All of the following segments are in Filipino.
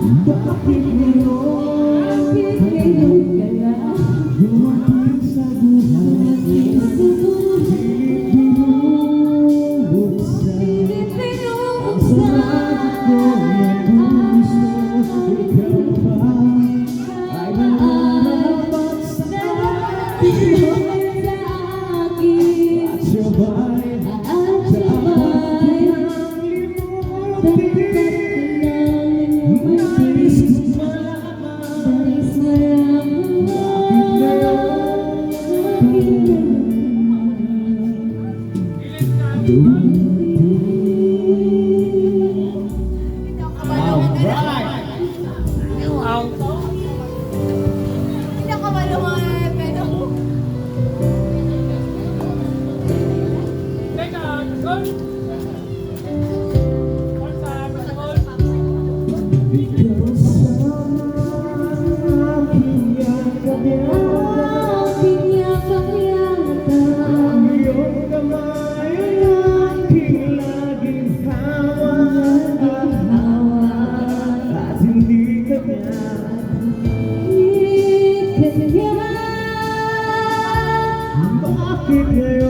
Bakit ngayon Dumating sa buhay Binubuksan Ang sarap ko na gusto Ikaw ba ay nararapat sa akin At sabay Hindi Bakit ngayon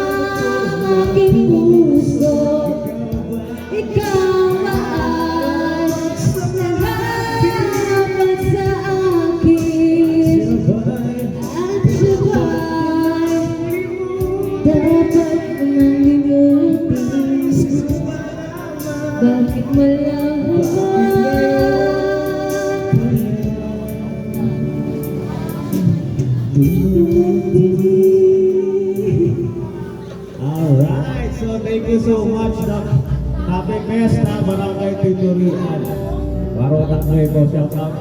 Dapat ko nang limutin Bakit malaman Alright, so thank you so much na Happy Fiesta, Barangay Titurian. Baro na po, shout out.